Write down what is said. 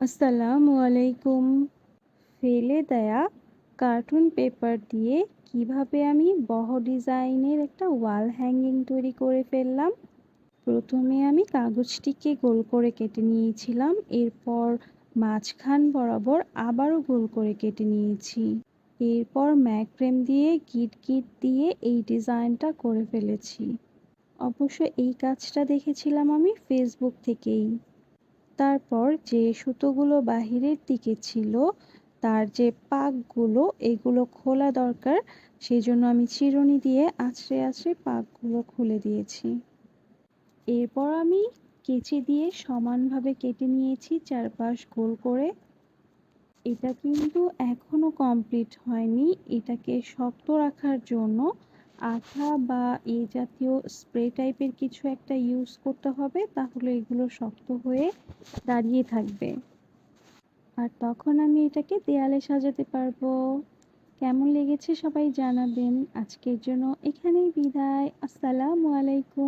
আসসালামু আলাইকুম। ফেলে দেয়া কার্টুন পেপার দিয়ে কীভাবে আমি বহ ডিজাইনের একটা ওয়াল হ্যাঙ্গিং তৈরি করে ফেললাম? প্রথমে আমি কাগজটিকে গোল করে কেটে নিয়েছিলাম, এরপর মাঝখান বরাবর আবারও গোল করে কেটে নিয়েছি। এরপর ম্যাকফ্রেম দিয়ে গিট গিট দিয়ে এই ডিজাইনটা করে ফেলেছি। অবশ্য এই কাজটা দেখেছিলাম আমি ফেসবুক থেকেই। তারপর যে সুতোগুলো বাহিরের দিকে ছিল, তার যে পাকগুলো, এগুলো খোলা দরকার। সেই জন্য আমি চিরুনি দিয়ে আছড়ে আছড়ে পাকগুলো খুলে দিয়েছি। এরপর আমি কেচি দিয়ে সমানভাবে কেটে নিয়েছি চারপাশ গোল করে। এটা কিন্তু এখনও কমপ্লিট হয়নি। এটাকে শক্ত রাখার জন্য আঠা বা এই জাতীয় স্প্রে টাইপের কিছু একটা ইউজ করতে হবে, তাহলে এগুলো শক্ত হয়ে দাঁড়িয়ে থাকবে। আর তখন আমি এটাকে দেয়ালে সাজাতে পারব। কেমন লেগেছে সবাই জানাবেন। আজকের জন্য এখানেই বিদায়। আসসালামু আলাইকুম।